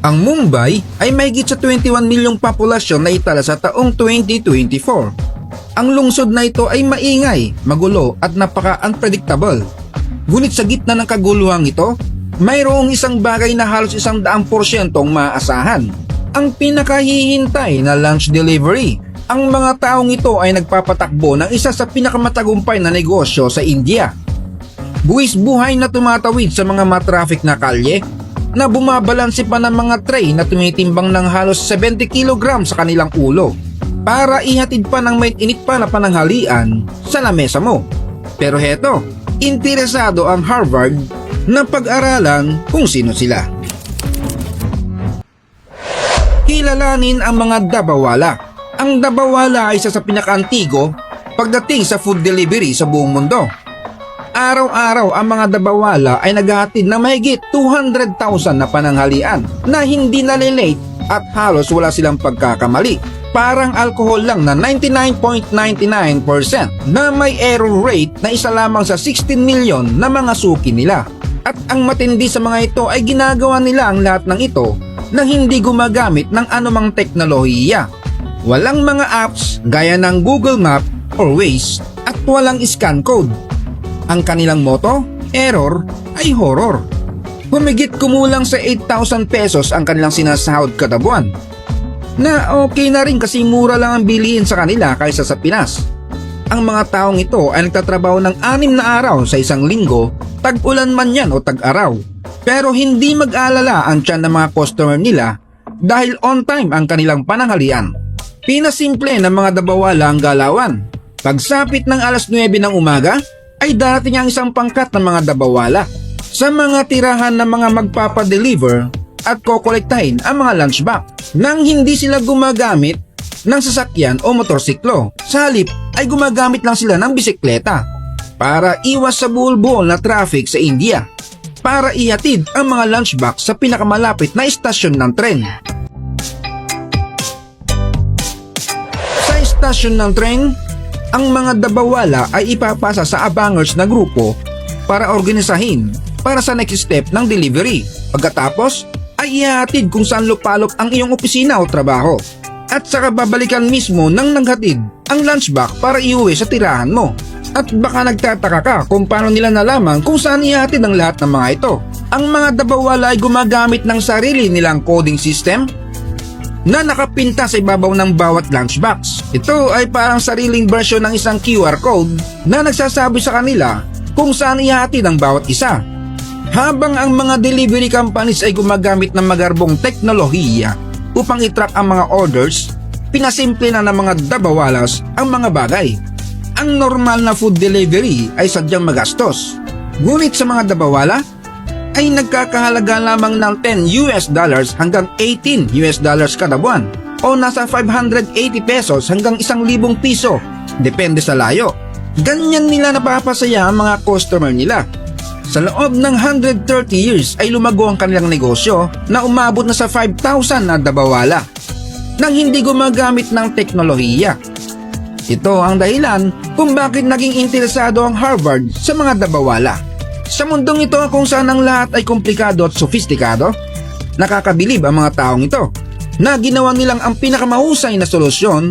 Ang Mumbai ay mahigit sa 21 milyong populasyon na itala sa taong 2024. Ang lungsod na ito ay maingay, magulo at napaka-unpredictable. Ngunit sa gitna ng kaguluhang ito, mayroong isang bagay na halos isang daang porsyentong maaasahan. Ang pinakahihintay na lunch delivery. Ang mga taong ito ay nagpapatakbo ng isa sa pinakamatagumpay na negosyo sa India. Buwis buhay na tumatawid sa mga matraffic na kalye na bumabalansi pa ng mga tray na tumitimbang ng halos 70 kg sa kanilang ulo para ihatid pa ng may init pa na pananghalian sa lamesa mo. Pero heto, interesado ang Harvard na pag-aralan kung sino sila. Kilalanin ang mga dabawala. Ang dabawala ay isa sa pinakaantigo pagdating sa food delivery sa buong mundo. Araw-araw ang mga dabawala ay naghahatid ng mahigit 200,000 na pananghalian na hindi nalilate at halos wala silang pagkakamali. Parang alcohol lang na 99.99% na may error rate na isa lamang sa 16 milyon na mga suki nila. At ang matindi sa mga ito ay ginagawa nila ang lahat ng ito na hindi gumagamit ng anumang teknolohiya. Walang mga apps gaya ng Google Map or Waze at walang scan code. Ang kanilang motto, error ay horror. Humigit kumulang sa 8,000 pesos ang kanilang sinasahod kada buwan. Na okay na rin kasi mura lang ang bilihin sa kanila kaysa sa Pinas. Ang mga taong ito ay nagtatrabaho ng anim na araw sa isang linggo, tag-ulan man yan o tag-araw. Pero hindi mag-alala ang tiyan ng mga customer nila dahil on time ang kanilang pananghalian. Pinasimple ng mga dabawala ang galawan. Pagsapit ng alas 9 ng umaga, ay darating ang isang pangkat ng mga dabawala sa mga tirahan ng mga magpapadeliver at kokolektahin ang mga lunchbox nang hindi sila gumagamit ng sasakyan o motorsiklo. Sa halip ay gumagamit lang sila ng bisikleta para iwas sa buol-buol na traffic sa India para ihatid ang mga lunchbox sa pinakamalapit na istasyon ng tren. Sa istasyon ng tren, ang mga dabawala ay ipapasa sa abangers na grupo para organisahin para sa next step ng delivery. Pagkatapos, ay ihatid kung saan lupalop ang iyong opisina o trabaho. At saka babalikan mismo ng naghatid ang lunchbox para iuwi sa tirahan mo. At baka nagtataka ka kung paano nila nalaman kung saan ihatid ang lahat ng mga ito. Ang mga dabawala ay gumagamit ng sarili nilang coding system na nakapinta sa ibabaw ng bawat lunchbox. Ito ay parang sariling version ng isang QR code na nagsasabi sa kanila kung saan ihatid ang bawat isa. Habang ang mga delivery companies ay gumagamit ng magarbong teknolohiya upang itrack ang mga orders, pinasimple na ng mga dabawalas ang mga bagay. Ang normal na food delivery ay sadyang magastos. Ngunit sa mga dabawala, ay nagkakahalaga lamang ng 10 US dollars hanggang 18 US dollars kada buwan o nasa 580 pesos hanggang 1,000 piso depende sa layo. Ganyan nila napapasaya ang mga customer nila. Sa loob ng 130 years ay lumago ang kanilang negosyo na umabot na sa 5,000 na dabawala nang hindi gumagamit ng teknolohiya. Ito ang dahilan kung bakit naging interesado ang Harvard sa mga dabawala. Sa mundong ito kung saan ang lahat ay komplikado at sofistikado, nakakabilib ang mga taong ito na ginawa nilang ang pinakamahusay na solusyon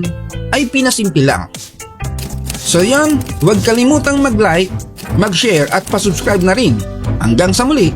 ay pinasimple lang. So yan, huwag kalimutang mag-like, mag-share at pasubscribe na rin. Hanggang sa muli,